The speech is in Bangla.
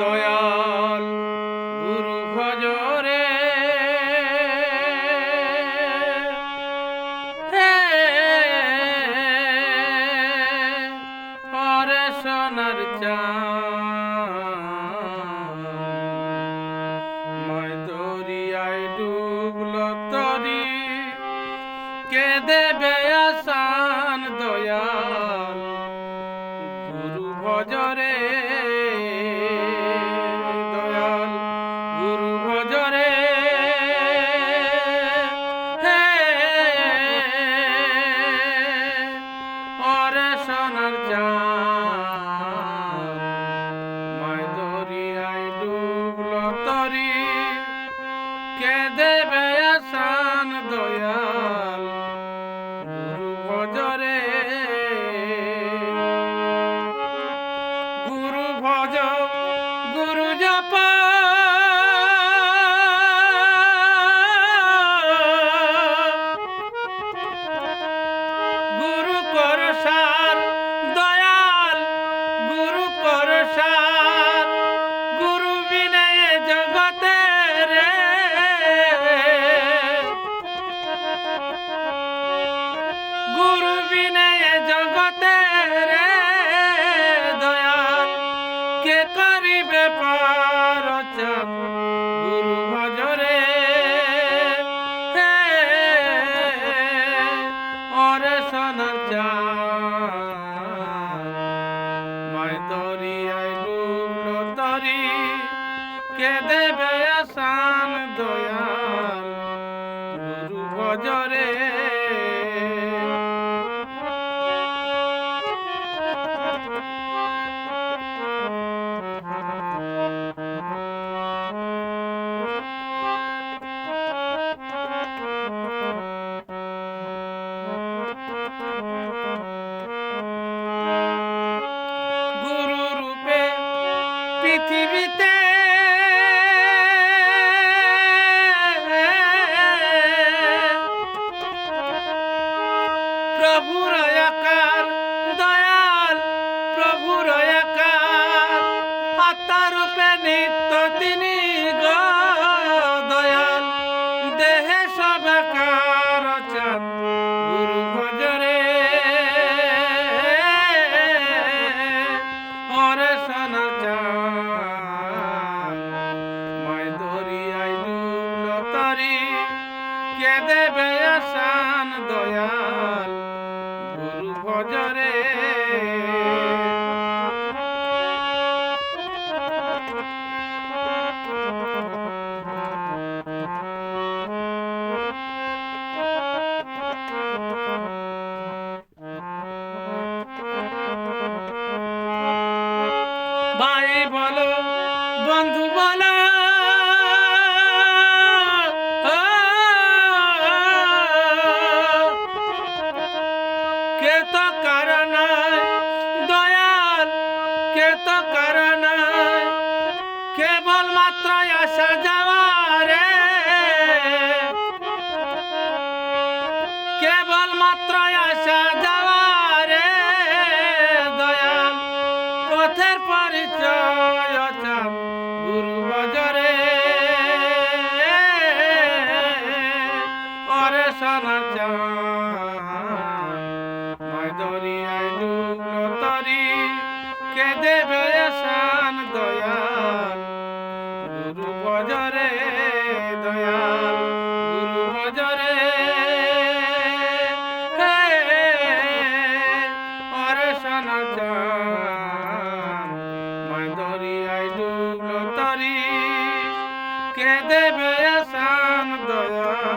দয়াল গুরু ভজরে। হরে সোনার চাঁদ। মায় দরিয়ায় ডুবলো তরি, কে দেবে আসান দয়াল? গুরু ভজরে তরি কে দেবে আসান দয়াল গুরু ভজরে? গুরু ভজ গুরু জপ চাঁদ। মায় দরিয়ায় ডুবলো তরি কে দেবে আসান আত্মার রূপে নিত্য তিনি দয়াল। দেহে সবাকার গুরু ভজরে ওরে সোনা চাঁদ মায় দরিয়ায় ডুবলো তরি, কে দেবে আসান দয়াল? গুরু ভজরে কেবল মাত্র আসা যাওয়া রে। কেবল মাত্র আসা যাওয়া রে। দয়াল, পথের পরিচয় গুরু বজরে। ওরে সোনার দরিয়ায় ডুবলো তরি। কে দেবে কে দেবে শান দয়াল গুরু বজরে